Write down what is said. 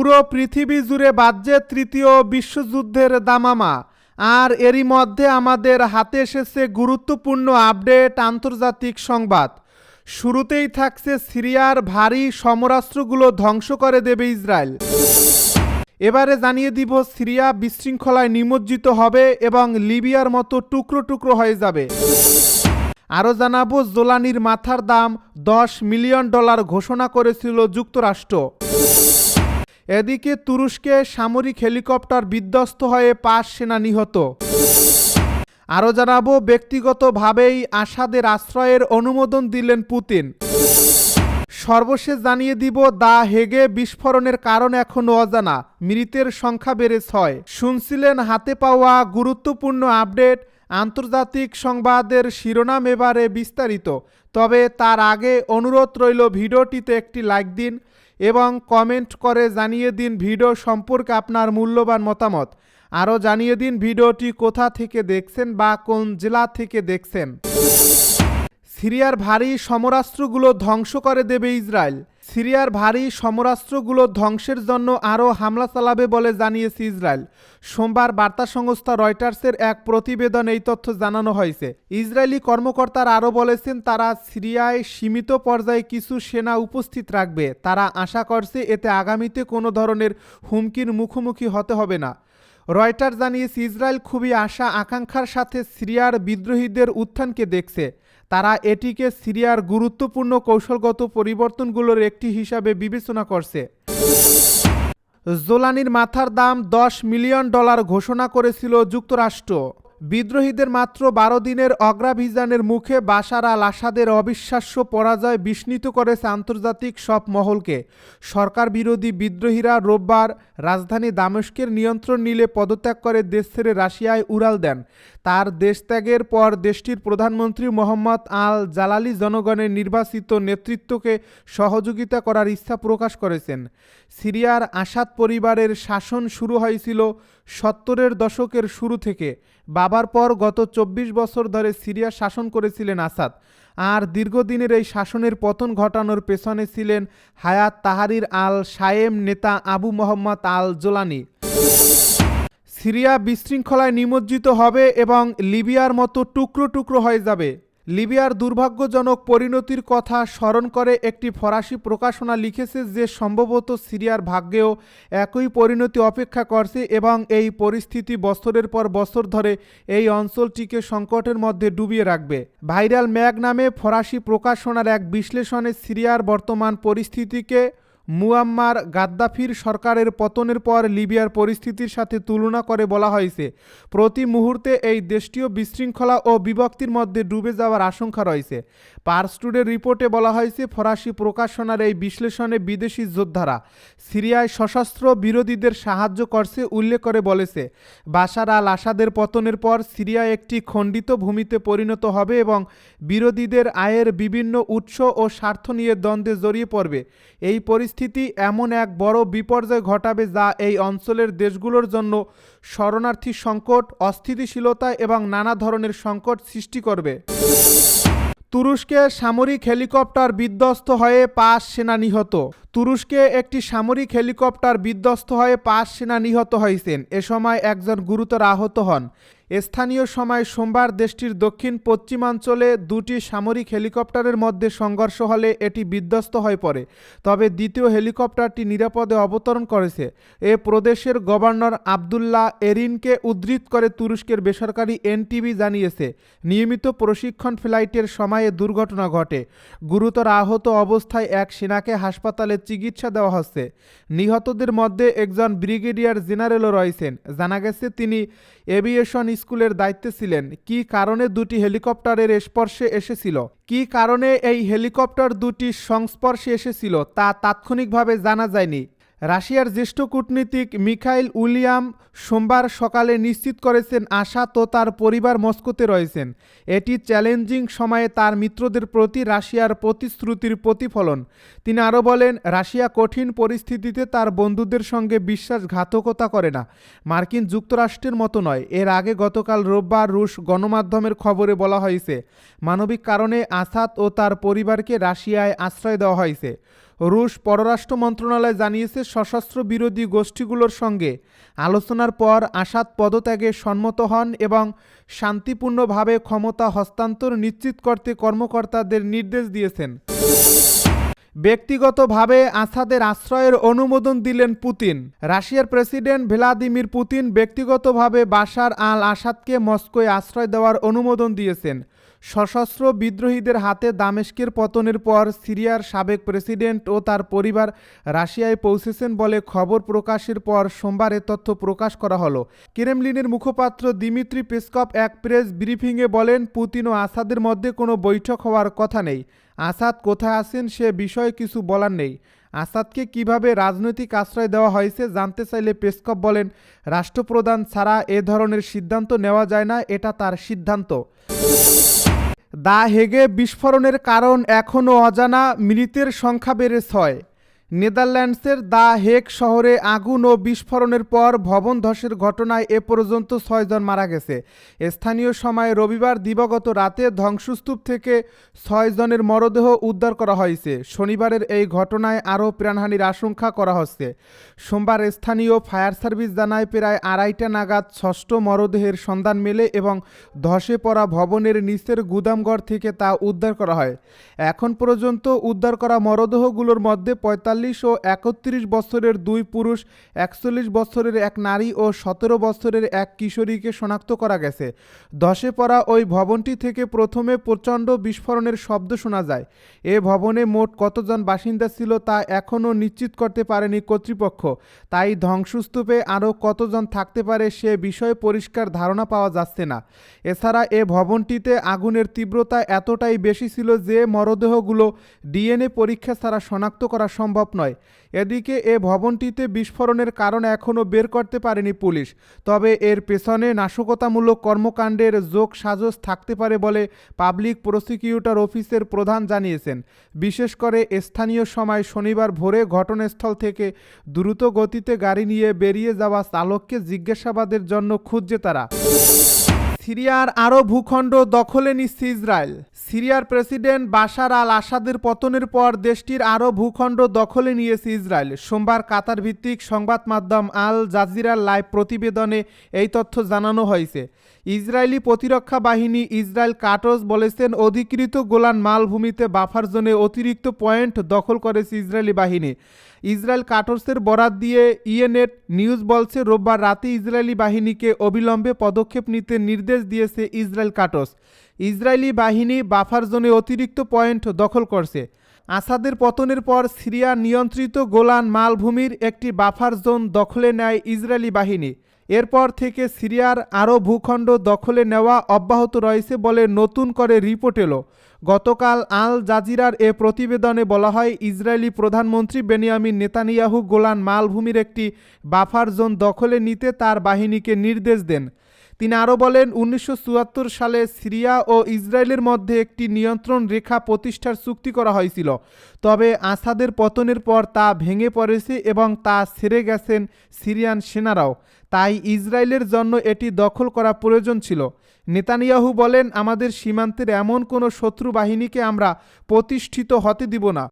পুরো পৃথিবী জুড়ে বাজছে তৃতীয় বিশ্বযুদ্ধের দামামা। আর এরই মধ্যে আমাদের হাতে এসেছে গুরুত্বপূর্ণ আপডেট আন্তর্জাতিক সংবাদ। শুরুতেই থাকছে সিরিয়ার ভারী সমরাস্ত্রগুলো ধ্বংস করে দেবে ইসরায়েল। এবারে জানিয়ে দিব সিরিয়া বিশৃঙ্খলায় নিমজ্জিত হবে এবং লিবিয়ার মতো টুকরো টুকরো হয়ে যাবে। আরও জানাব, জোলানির মাথার দাম দশ মিলিয়ন ডলার ঘোষণা করেছিল যুক্তরাষ্ট্র। এদিকে তুরস্কে সামরিক হেলিকপ্টার বিধ্বস্ত হয়ে পাঁচ সেনা নিহত। আরও জানাব, ব্যক্তিগতভাবেই আসাদের আশ্রয়ের অনুমোদন দিলেন পুতিন। সর্বশেষ জানিয়ে দিব, দা হেগে বিস্ফোরণের কারণ এখনও অজানা। মৃতের সংখ্যা বেড়ে ছয়। শুনছিলেন, হাতে পাওয়া গুরুত্বপূর্ণ আপডেট, আন্তর্জাতিক সংবাদের শিরোনাম এবারে বিস্তারিত। তবে তার আগে অনুরোধ রইল, ভিডিওটিতে একটি লাইক দিন এবং কমেন্ট করে জানিয়ে দিন ভিডিও সম্পর্কে আপনার মূল্যবান মতামত। আরও জানিয়ে দিন ভিডিওটি কোথা থেকে দেখছেন বা কোন জেলা থেকে দেখছেন। সিরিয়ার ভারী সমরাস্ত্রগুলো ধ্বংস করে দেবে ইসরায়েল। সিরিয়ার ভারী সমরাস্ত্রগুলো ধ্বংসের জন্য আরও হামলা চালাবে বলে জানিয়েছে ইসরায়েল। সোমবার বার্তা সংস্থা রয়টার্সের এক প্রতিবেদন এই তথ্য জানানো হয়েছে। ইসরায়েলি কর্মকর্তারা আরও বলেছেন, তারা সিরিয়ায় সীমিত পর্যায়ে কিছু সেনা উপস্থিত রাখবে। তারা আশা করছে, এতে আগামীতে কোনো ধরনের হুমকির মুখোমুখি হতে হবে না। রয়টার জানিয়েছে, ইসরায়েল খুবই আশা আকাঙ্ক্ষার সাথে সিরিয়ার বিদ্রোহীদের উত্থানকে দেখছে। তারা এটিকে সিরিয়ার গুরুত্বপূর্ণ কৌশলগত পরিবর্তনগুলোর একটি হিসাবে বিবেচনা করছে। জোলানির মাথার দাম দশ মিলিয়ন ডলার ঘোষণা করেছিল যুক্তরাষ্ট্র। বিদ্রোহীদের মাত্র বারো দিনের অগ্রাভিযানের মুখে বাশার আল আসাদের অবিশ্বাস্য পরাজয় বিস্মিত করেছে আন্তর্জাতিক সব মহলকে। সরকার বিরোধী বিদ্রোহীরা রোববার রাজধানী দামেস্কের নিয়ন্ত্রণ নিলে পদত্যাগ করে দেশ ছেড়ে রাশিয়ায় উড়াল দেন। তার দেশত্যাগের পর দেশটির প্রধানমন্ত্রী মোহাম্মদ আল জালালি জনগণের নির্বাচিত নেতৃত্বকে সহযোগিতা করার ইচ্ছা প্রকাশ করেছেন। সিরিয়ার আসাদ পরিবারের শাসন শুরু হয়েছিল সত্তরের দশকের শুরু থেকে। বাবার পর গত চব্বিশ বছর ধরে সিরিয়া শাসন করেছিলেন আসাদ। আর দীর্ঘদিনের এই শাসনের পতন ঘটানোর পেছনে ছিলেন হায়াত তাহারির আল সায়েম নেতা Abu Mohammad al Jolani Syria বিশৃঙ্খলায় নিমজ্জিত হবে এবং লিবিয়ার মতো টুকরো টুকরো হয়ে যাবে। লিবিয়ার দুর্ভাগ্যজনক পরিণতির কথা স্মরণ করে একটি ফরাসি প্রকাশনা লিখেছে যে সম্ভবত সিরিয়ার ভাগ্যেও একই পরিণতি অপেক্ষা করছে এবং এই পরিস্থিতি বছরের পর বছর ধরে এই অঞ্চলটিকে সংকটের মধ্যে ডুবিয়ে রাখবে। ভাইরাল ম্যাগ নামে ফরাসি প্রকাশনার এক বিশ্লেষণে সিরিয়ার বর্তমান পরিস্থিতিকে মুয়াম্মার গাদ্দাফির সরকারের পতনের পর লিবিয়ার পরিস্থিতির সাথে তুলনা করে বলা হয়েছে। প্রতি মুহূর্তে এই দেশটিও বিশৃঙ্খলা ও বিভক্তির মধ্যে ডুবে যাওয়ার আশঙ্কা রয়েছে। পার্সটুডের রিপোর্টে বলা হয়েছে, ফরাসি প্রকাশনার এই বিশ্লেষণে বিদেশি যোদ্ধারা সিরিয়ায় সশস্ত্র বিরোধীদের সাহায্য করছে উল্লেখ করে বলেছে। বাশার আল আসাদের পতনের পর সিরিয়া একটি খণ্ডিত ভূমিতে পরিণত হবে এবং বিরোধীদের আয়ের বিভিন্ন উৎস ও স্বার্থ নিয়ে দ্বন্দ্বে জড়িয়ে পড়বে। এই পরিস্থিতি এমন এক বড় বিপর্যয় ঘটাবে যা এই অঞ্চলের দেশগুলোর জন্য শরণার্থী সংকট, অস্থিতিশীলতা এবং নানা ধরনের সংকট সৃষ্টি করবে। তুরস্কে সামরিক হেলিকপ্টার বিধ্বস্ত হয়ে পাঁচ সেনা নিহত। তুরস্কে একটি সামরিক হেলিকপ্টার বিধ্বস্ত হয়ে পাঁচ সেনা নিহত হয়েছেন। এ সময় একজন গুরুতর আহত হন। স্থানীয় সময় সোমবার দেশটির দক্ষিণ পশ্চিমাঞ্চলে দুটি সামরিক হেলিকপ্টারের মধ্যে সংঘর্ষ হলে এটি বিধ্বস্ত হয়ে পড়ে। তবে দ্বিতীয় হেলিকপ্টারটি নিরাপদে অবতরণ করেছে। এ প্রদেশের গভর্নর আবদুল্লাহ এরিনকে উদ্ধৃত করে তুরস্কের বেসরকারি এনটিভি জানিয়েছে। নিয়মিত প্রশিক্ষণ ফ্লাইটের সময়ে দুর্ঘটনা ঘটে। গুরুতর আহত অবস্থায় এক সেনাকে হাসপাতালে চিকিৎসা দেওয়া হচ্ছে। নিহতদের মধ্যে একজন ব্রিগেডিয়ার জেনারেলও রয়েছেন। জানা গেছে, তিনি এভিয়েশন স্কুলের দায়িত্বে ছিলেন। কি কারণে দুটি হেলিকপ্টারের স্পর্শে এসেছিল? কি কারণে এই হেলিকপ্টার দুটি সংস্পর্শে এসেছিল তা তাৎক্ষণিকভাবে জানা যায়নি। রাশিয়ার জ্যেষ্ঠ কূটনীতিক মিখাইল উইলিয়াম সোমবার সকালে নিশ্চিত করেছেন আশা তো তার পরিবার মস্কোতে রয়েছেন। এটি চ্যালেঞ্জিং সময়ে তার মিত্রদের প্রতি রাশিয়ার প্রতিশ্রুতির প্রতিফলন। তিনি আরও বলেন, রাশিয়া কঠিন পরিস্থিতিতে তার বন্ধুদের সঙ্গে বিশ্বাসঘাতকতা করে না। মার্কিন যুক্তরাষ্ট্রের মতো নয়। এর আগে গতকাল রোববার রুশ গণমাধ্যমের খবরে বলা হয়েছে, মানবিক কারণে আসাদ ও তার পরিবারকে রাশিয়ায় আশ্রয় দেওয়া হয়েছে। রুশ পররাষ্ট্র মন্ত্রণালয় জানিয়েছে সশস্ত্র বিরোধী গোষ্ঠীগুলোর সঙ্গে আলোচনার পর আসাদ পদত্যাগে সম্মত হন এবং শান্তিপূর্ণভাবে ক্ষমতা হস্তান্তর নিশ্চিত করতে কর্মকর্তাদের নির্দেশ দিয়েছেন। ব্যক্তিগতভাবে আসাদের আশ্রয়ের অনুমোদন দিলেন পুতিন। রাশিয়ার প্রেসিডেন্ট ভ্লাদিমির পুতিন ব্যক্তিগতভাবে বাশার আল আসাদকে মস্কোয় আশ্রয় দেওয়ার অনুমোদন দিয়েছেন। সশস্ত্র বিদ্রোহীদের হাতে দামেস্কের পতনের পর সিরিয়ার সাবেক প্রেসিডেন্ট ও তার পরিবার রাশিয়ায় পৌঁছেছেন বলে খবর প্রকাশের পর সোমবার এ তথ্য প্রকাশ করা হলো। ক্রেমলিনের মুখপাত্র দিমিত্রি পেসকপ এক প্রেস ব্রিফিংয়ে বলেন, পুতিন ও আসাদের মধ্যে কোনো বৈঠক হওয়ার কথা নেই। আসাদ কোথায় আছেন সে বিষয়ে কিছু বলার নেই। আসাদকে কীভাবে রাজনৈতিক আশ্রয় দেওয়া হয়েছে জানতে চাইলে পেসকপ বলেন, রাষ্ট্রপ্রধান ছাড়া এ ধরনের সিদ্ধান্ত নেওয়া যায় না, এটা তার সিদ্ধান্ত। দা হেগে বিস্ফোরণের কারণ এখনও অজানা মৃতের সংখ্যা বেড়ে ছয়। নেদারল্যান্ডসের দা হেক শহরে আগুন ও বিস্ফোরণের পর ভবন ধসের ঘটনায় এ পর্যন্ত ছয়জন মারা গেছে। স্থানীয় সময় রবিবার দিবাগত রাতে ধ্বংসস্তূপ থেকে ছয়জনের মরদেহ উদ্ধার করা হয়েছে। শনিবারের এই ঘটনায় আরও প্রাণহানির আশঙ্কা করা হচ্ছে। সোমবার স্থানীয় ফায়ার সার্ভিস জানায় প্রায় আড়াইটা নাগাদ ষষ্ঠ মরদেহের সন্ধান মেলে এবং ধসে পড়া ভবনের নিচের গুদামঘর থেকে তা উদ্ধার করা হয়। এখন পর্যন্ত উদ্ধার করা মরদেহগুলোর মধ্যে পঁয়তাল্লিশ ও একত্রিশ বছরের দুই পুরুষ, একচল্লিশ বছরের এক নারী ও সতেরো বছরের এক কিশোরীকে শনাক্ত করা গেছে। ধসে পড়া ওই ভবনটি থেকে প্রথমে প্রচণ্ড বিস্ফোরণের শব্দ শোনা যায়। এ ভবনে মোট কতজন বাসিন্দা ছিল তা এখনও নিশ্চিত করতে পারেনি কর্তৃপক্ষ। তাই ধ্বংসস্তূপে আরও কতজন থাকতে পারে সে বিষয়ে পরিষ্কার ধারণা পাওয়া যাচ্ছে না। এছাড়া এ ভবনটিতে আগুনের তীব্রতা এতটাই বেশি ছিল যে মরদেহগুলো ডিএনএ পরীক্ষা ছাড়া শনাক্ত করা সম্ভব নয়। এদিকে এ ভবনটিতে বিস্ফোরণের কারণ এখনও বের করতে পারেনি পুলিশ। তবে এর পেছনে নাশকতামূলক কর্মকাণ্ডের যোগ সাজস থাকতে পারে বলে পাবলিক প্রসিকিউটর অফিসের প্রধান জানিয়েছেন। বিশেষ করে স্থানীয় সময় শনিবার ভোরে ঘটনাস্থল থেকে দ্রুত গতিতে গাড়ি নিয়ে বেরিয়ে যাওয়া চালককে জিজ্ঞাসাবাদের জন্য খুঁজছে তারা। সিরিয়ার আরও ভূখণ্ড দখলে নিচ্ছে ইসরায়েল। সিরিয়ার প্রেসিডেন্ট বাশার আল আসাদের পতনের পর দেশটির আরও ভূখণ্ড দখলে নিয়েছে ইসরায়েল। সোমবার কাতার ভিত্তিক সংবাদ মাধ্যম আল জাজিরার লাইভ প্রতিবেদনে এই তথ্য জানানো হয়েছে। ইসরায়েলি প্রতিরক্ষা বাহিনী ইসরায়েল কাটস বলেছেন, অধিকৃত গোলান মালভূমিতে বাফার জোনে অতিরিক্ত পয়েন্ট দখল করেছে ইসরায়েলি বাহিনী। ইসরায়েল কাটর্সের বরাত দিয়ে ইএনএট নিউজ বলছে, রোববার রাতে ইসরায়েলি বাহিনীকে অবিলম্বে পদক্ষেপ নিতে নির্দেশ দিয়েছে ইসরায়েল কাটস ইসরায়েলি বাহিনী বাফার জোনে অতিরিক্ত পয়েন্ট দখল করছে। আসাদের পতনের পর সিরিয়া নিয়ন্ত্রিত গোলান মালভূমির একটি বাফার জোন দখলে নেয় ইসরায়েলি বাহিনী। এরপর থেকে সিরিয়ার আরও ভূখণ্ড দখলে নেওয়া অব্যাহত রয়েছে বলে নতুন করে রিপোর্ট এলো। গতকাল আল জাজিরার এ প্রতিবেদনে বলা হয়, ইসরায়েলি প্রধানমন্ত্রী বেনিয়ামিন নেতানিয়াহু গোলান মালভূমির একটি বাফার জোন দখলে নিতে তার বাহিনীকে নির্দেশ দেন। তিনি আরও বলেন, উনিশশো চুয়াত্তর সালে সিরিয়া ও ইসরায়েলের মধ্যে একটি নিয়ন্ত্রণ রেখা প্রতিষ্ঠার চুক্তি করা হয়েছিল। তবে আসাদের পতনের পর তা ভেঙে পড়েছে এবং তা ছেড়ে গেছেন সিরিয়ান সেনারাও। তাই ইসরায়েলের জন্য এটি দখল করা প্রয়োজন ছিল। নেতানিয়াহু বলেন আমাদের সীমান্তের এমন কোনো শত্রু বাহিনীকে আমরা প্রতিষ্ঠিত হতে দিব না।